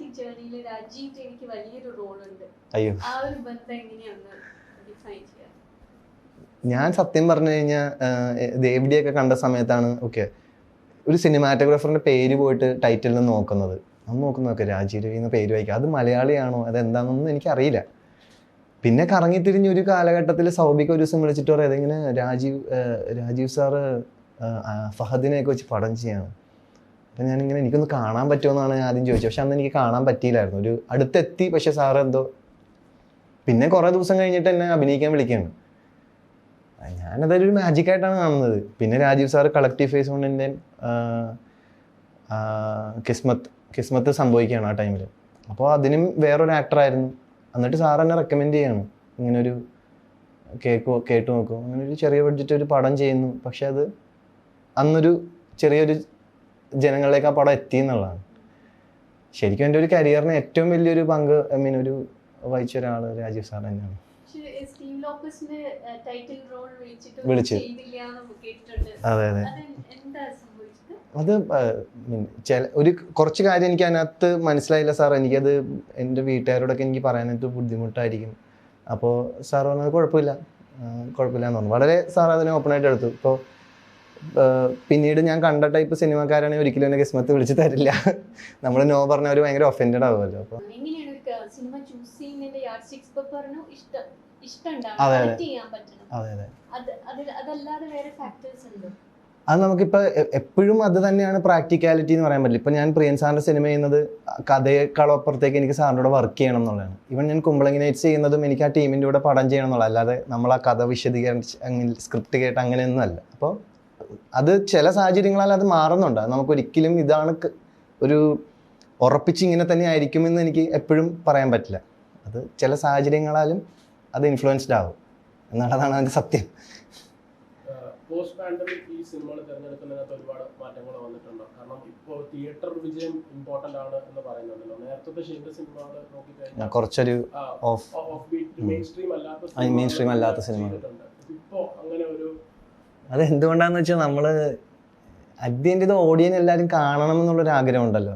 Acting ജേർണിയിൽ Rajeev എനിക്ക് വലിയൊരു റോളുണ്ട് അയ്യോ. ആ ഒരു ബന്ധം എങ്ങനെയാണ് ഡിഫൈൻ ചെയ്യുക? ഞാൻ സത്യം പറഞ്ഞു കഴിഞ്ഞാൽ ദേവിഡിയൊക്കെ കണ്ട സമയത്താണ് ഓക്കെ ഒരു സിനിമാറ്റോഗ്രാഫറിന്റെ പേര് പോയിട്ട് ടൈറ്റിൽ നിന്ന് നോക്കുന്നത്. അന്ന് നോക്കുന്നതൊക്കെ രാജീവ് രവി എന്ന പേര് വായിക്കുക. അത് മലയാളിയാണോ? അതെന്താണെന്നൊന്നും എനിക്കറിയില്ല. പിന്നെ കറങ്ങി തിരിഞ്ഞ് ഒരു കാലഘട്ടത്തിൽ സൗബിക്ക് ഒരു ദിവസം വിളിച്ചിട്ട് പറയാം ഇങ്ങനെ രാജീവ് രാജീവ് സാറ് ഫഹദിനെയൊക്കെ വെച്ച് പടം ചെയ്യാണ്? അപ്പം ഞാനിങ്ങനെ എനിക്കൊന്ന് കാണാൻ പറ്റുമെന്നാണ് ഞാൻ ആദ്യം ചോദിച്ചത്. പക്ഷെ അന്ന് എനിക്ക് കാണാൻ പറ്റിയില്ലായിരുന്നു. ഒരു അടുത്തെത്തി പക്ഷെ സാറ് എന്തോ പിന്നെ കുറേ ദിവസം കഴിഞ്ഞിട്ട് എന്നെ അഭിനയിക്കാൻ വിളിക്കുകയാണ്. ഞാനതൊരു മാജിക് ആയിട്ടാണ് കാണുന്നത്. പിന്നെ രാജീവ് സാറ് കളക്റ്റീവ് ഫേസ് കൊണ്ടിന്റെ കിസ്മത്ത് കിസ്മത്ത് സംഭവിക്കുകയാണ് ആ ടൈമിൽ അപ്പോൾ അതിനും വേറൊരു ആക്ടറായിരുന്നു എന്നിട്ട് സാർ എന്നെ റെക്കമെൻഡ് ചെയ്യാണ്. ഇങ്ങനൊരു കേക്ക് കേട്ട് നോക്കൂ. അങ്ങനെ ഒരു ചെറിയ ബഡ്ജറ്റ് ഒരു പടം ചെയ്യുന്നു. പക്ഷെ അത് അന്നൊരു ചെറിയൊരു ജനങ്ങളിലേക്ക് ആ പടം എത്തി എന്നുള്ളതാണ്. ശരിക്കും എന്റെ ഒരു കരിയറിന് ഏറ്റവും വലിയൊരു പങ്ക് ഐ മീൻ ഒരു വഹിച്ച ഒരാൾ രാജീവ് സാർ തന്നെയാണ്. വിളിച്ചു. അതെ അതെ. അത് ചില ഒരു കുറച്ച് കാര്യം എനിക്ക് അതിനകത്ത് മനസ്സിലായില്ല സാർ എനിക്കത് എന്റെ വീട്ടുകാരോടൊക്കെ എനിക്ക് പറയാനായിട്ട് ബുദ്ധിമുട്ടായിരിക്കും. അപ്പോൾ സാർ പറഞ്ഞത് കുഴപ്പമില്ല. കുഴപ്പമില്ല എന്ന് പറഞ്ഞു. വളരെ സാർ അതിനെ ഓപ്പണായിട്ട് എടുത്തു. ഇപ്പോൾ പിന്നീട് ഞാൻ കണ്ട ടൈപ്പ് സിനിമക്കാരാണെങ്കിൽ ഒരിക്കലും എന്നെ കിസ്മത്ത് വിളിച്ച് തരില്ല. നമ്മൾ നോ പറഞ്ഞ അവർ ഭയങ്കര ഒഫൻഡഡ് ആവുമല്ലോ അപ്പോൾ അതെ, അതെ. അതെ നമുക്കിപ്പോൾ എപ്പോഴും അത് തന്നെയാണ് പ്രാക്ടിക്കാലിറ്റി എന്ന് പറയാൻ പറ്റില്ല. ഇപ്പം ഞാൻ പ്രിയൻ സാറിന്റെ സിനിമ ചെയ്യുന്നത് കഥയേക്കാളും അപ്പുറത്തേക്ക് എനിക്ക് സാറിന്റെ വർക്ക് ചെയ്യണം എന്നുള്ളതാണ്. ഇവൻ ഞാൻ കുമ്പളങ്ങി നൈറ്റ്സ് ചെയ്യുന്നതും എനിക്ക് ആ ടീമിന്റെ കൂടെ പടം ചെയ്യണം എന്നുള്ളത് അല്ലാതെ നമ്മൾ ആ കഥ വിശദീകരിച്ച് അങ്ങനെ സ്ക്രിപ്റ്റ് കേട്ട് അങ്ങനെയൊന്നും അല്ല. അപ്പോൾ അത് ചില സാഹചര്യങ്ങളാൽ അത് മാറുന്നുണ്ട്. നമുക്ക് നമുക്കൊരിക്കലും ഇതാണ് ഒരു ഉറപ്പിച്ച് ഇങ്ങനെ തന്നെ ആയിരിക്കുമെന്ന് എനിക്ക് എപ്പോഴും പറയാൻ പറ്റില്ല. അത് ചില സാഹചര്യങ്ങളാലും അത് ഇൻഫ്ലുവൻസ്ഡ് ആവും. എന്നുള്ളതാണ് അതിന്റെ സത്യം. പോസ്റ്റ് പാൻഡമിക് ഈ സിനിമകൾ തിരഞ്ഞെടുക്കുന്നതിനകത്ത് ഒരുപാട് മാറ്റങ്ങൾ വന്നിട്ടുണ്ട്. കാരണം ഇപ്പോൾ തിയേറ്റർ വിജയം ഇമ്പോർട്ടന്റ് ആണ് എന്ന് പറയുന്നുണ്ടല്ലോ. നേരത്തെ ഷെയ്ന്റെ സിനിമകൾ നോക്കിക്കഴിഞ്ഞാൽ കുറച്ചൊരു off off beat mainstream അല്ലാത്ത. ഇപ്പോൾ അങ്ങനെ ഒരു അത് എന്തുകൊണ്ടാന്ന് വെച്ചാൽ നമ്മൾ അദ്യന്റെ ഇത് ഓഡിയൻ എല്ലാവരും കാണണം എന്നുള്ളൊരു ആഗ്രഹം ഉണ്ടല്ലോ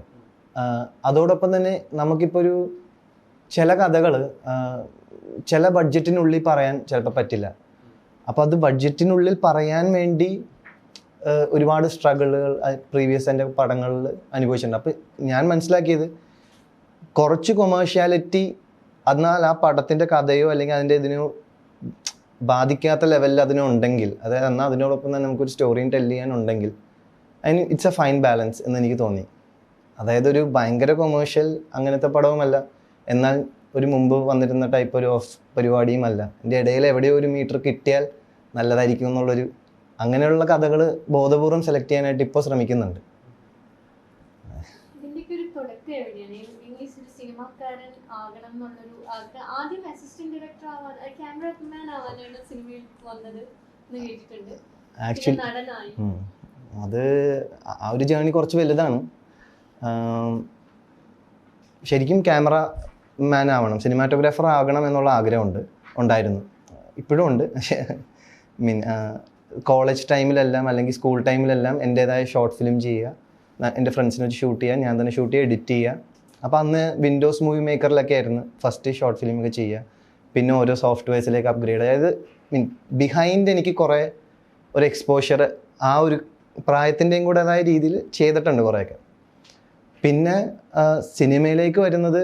അതോടൊപ്പം തന്നെ നമുക്കിപ്പോൾ ഒരു ചില കഥകൾ ചില ബഡ്ജറ്റിനുള്ളിൽ പറയാൻ ചിലപ്പോൾ പറ്റില്ല. അപ്പോൾ അത് ബഡ്ജറ്റിനുള്ളിൽ പറയാൻ വേണ്ടി ഒരുപാട് സ്ട്രഗിളുകൾ പ്രീവിയസ് എന്റെ പടങ്ങളിൽ അനുഭവിച്ചിട്ടുണ്ട്. അപ്പോൾ ഞാൻ മനസ്സിലാക്കിയത് കുറച്ച് കൊമേഴ്ഷ്യാലിറ്റി എന്നാൽ ആ പടത്തിന്റെ കഥയോ അല്ലെങ്കിൽ അതിന്റെ ഇതിനോ ബാധിക്കാത്ത ലെവലിൽ അതിനുണ്ടെങ്കിൽ അതായത് എന്നാൽ അതിനോടൊപ്പം തന്നെ നമുക്കൊരു സ്റ്റോറിയും ടെൽ ചെയ്യാനുണ്ടെങ്കിൽ അതിന് ഇറ്റ്സ് എ ഫൈൻ ബാലൻസ് എന്ന് എനിക്ക് തോന്നി. അതായത് ഒരു ഭയങ്കര കൊമേഴ്ഷ്യൽ അങ്ങനത്തെ പടവുമല്ല. എന്നാൽ ഒരു മുമ്പ് വന്നിരുന്ന ടൈപ്പ് ഒരു ഓഫ് പരിപാടിയുമല്ല എന്റെ ഇടയിൽ എവിടെയോ ഒരു മീറ്റർ കിട്ടിയാൽ നല്ലതായിരിക്കും എന്നുള്ളൊരു അങ്ങനെയുള്ള കഥകൾ ബോധപൂർവം സെലക്ട് ചെയ്യാനായിട്ട് ഇപ്പോൾ ശ്രമിക്കുന്നുണ്ട്. തുടക്കം എവിടെയാണ് ഇംഗ്ലീഷ് ഒരു സിനിമാക്കാരൻ ആകണം എന്നുള്ളൊരു ആദ്യം അസിസ്റ്റന്റ് ഡയറക്ടർ ആവാൻ ക്യാമറമാൻ ആവാനാണ് സിനിമയിൽ വന്നത് എന്ന് കേട്ടിട്ടുണ്ട്. ആക്ച്വലി അത് ആ- ഒരു ജേണി കുറച്ച് വലുതാണ്. ശരിക്കും ക്യാമറ മാൻ ആവണം സിനിമാറ്റോഗ്രാഫർ ആകണം എന്നുള്ള ആഗ്രഹമുണ്ട് ഉണ്ടായിരുന്നു. ഇപ്പോഴും ഉണ്ട്. മീൻ കോളേജ് ടൈമിലെല്ലാം അല്ലെങ്കിൽ സ്കൂൾ ടൈമിലെല്ലാം എന്റേതായ ഷോർട്ട് ഫിലിം ചെയ്യുക എന്റെ ഫ്രണ്ട്സിനെ വെച്ച് ഷൂട്ട് ചെയ്യുക ഞാൻ തന്നെ ഷൂട്ട് ചെയ്യുക എഡിറ്റ് ചെയ്യുക അപ്പോൾ അന്ന് വിൻഡോസ് മൂവി മേക്കറിലൊക്കെ ആയിരുന്നു ഫസ്റ്റ് ഷോർട്ട് ഫിലിമൊക്കെ ചെയ്യുക. പിന്നെ ഓരോ സോഫ്റ്റ്വെയർസിലേക്ക് അപ്ഗ്രേഡ് അതായത് മീൻ ബിഹൈൻഡ് എനിക്ക് കുറേ ഒരു എക്സ്പോഷർ ആ ഒരു പ്രായത്തിന്റെയും കൂടേതായ രീതിയിൽ ചെയ്തിട്ടുണ്ട് കുറേയൊക്കെ. പിന്നെ സിനിമയിലേക്ക് വരുന്നത്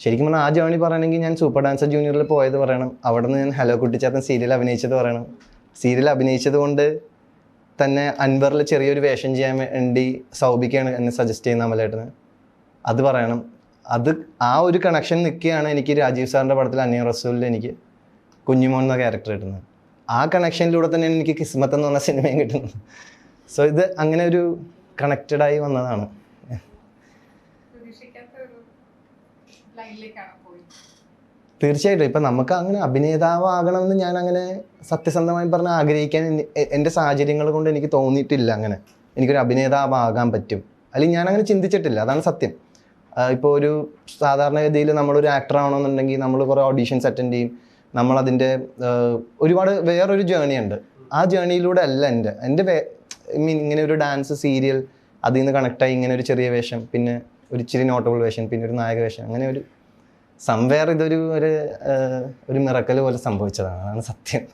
ശരിക്കും പറഞ്ഞാൽ ആ ജേണി പറയണമെങ്കിൽ ഞാൻ സൂപ്പർ ഡാൻസർ ജൂനിയറിൽ പോയത് പറയണം. അവിടെ നിന്ന് ഞാൻ ഹലോ കുട്ടിച്ചാത്തൻ സീരിയൽ അഭിനയിച്ചത് പറയണം. സീരിയൽ അഭിനയിച്ചത് കൊണ്ട് തന്നെ അൻവറിൽ ചെറിയൊരു വേഷം ചെയ്യാൻ വേണ്ടി സൗബിക്കാണ് എന്നെ സജസ്റ്റ് ചെയ്യുന്ന അമലേട്ടന്. അത് പറയണം. അത് ആ ഒരു കണക്ഷൻ നിൽക്കുകയാണ് എനിക്ക് രാജീവ് സാറിന്റെ പടത്തിൽ അനിയ റസൂലിൽ എനിക്ക് കുഞ്ഞുമോൻ എന്ന ക്യാരക്ടർ കിട്ടുന്നത്. ആ കണക്ഷനിലൂടെ തന്നെയാണ് എനിക്ക് കിസ്മത്ത് എന്ന് പറഞ്ഞ സിനിമയും കിട്ടുന്നത്. സോ ഇത് അങ്ങനെ ഒരു കണക്റ്റഡായി വന്നതാണ്. പ്രതീക്ഷിക്കാത്ത ഒരു ലൈനിലേക്കാണ് തീർച്ചയായിട്ടും. ഇപ്പം നമുക്ക് അങ്ങനെ അഭിനേതാവാകണമെന്ന് ഞാൻ അങ്ങനെ സത്യസന്ധമായി പറഞ്ഞ് ആഗ്രഹിക്കാൻ എന്റെ സാഹചര്യങ്ങൾ കൊണ്ട് എനിക്ക് തോന്നിയിട്ടില്ല അങ്ങനെ. എനിക്കൊരു അഭിനേതാവാകാൻ പറ്റും. അല്ലെങ്കിൽ ഞാൻ അങ്ങനെ ചിന്തിച്ചിട്ടില്ല. അതാണ് സത്യം. ഇപ്പോൾ ഒരു സാധാരണഗതിയിൽ നമ്മളൊരു ആക്ടർ ആവണമെന്നുണ്ടെങ്കിൽ നമ്മൾ കുറേ ഓഡീഷൻസ് അറ്റൻഡ് ചെയ്യും. നമ്മളതിന്റെ ഒരുപാട് വേറൊരു ജേണി ഉണ്ട്. ആ ജേണിയിലൂടെ അല്ല എന്റെ. എന്റെ വേ മീൻ ഇങ്ങനെ ഒരു ഡാൻസ് സീരിയൽ അതിൽ നിന്ന് കണക്റ്റായി ഇങ്ങനെ ഒരു ചെറിയ വേഷം പിന്നെ ഒരു ഇച്ചിരി നോട്ടബിൾ വേഷം പിന്നെ ഒരു നായക വേഷം അങ്ങനെ ഒരു സംവേർ ഇതൊരു ഒരു ഒരു മിറക്കൽ പോലെ സംഭവിച്ചതാണ്. അതാണ് സത്യം.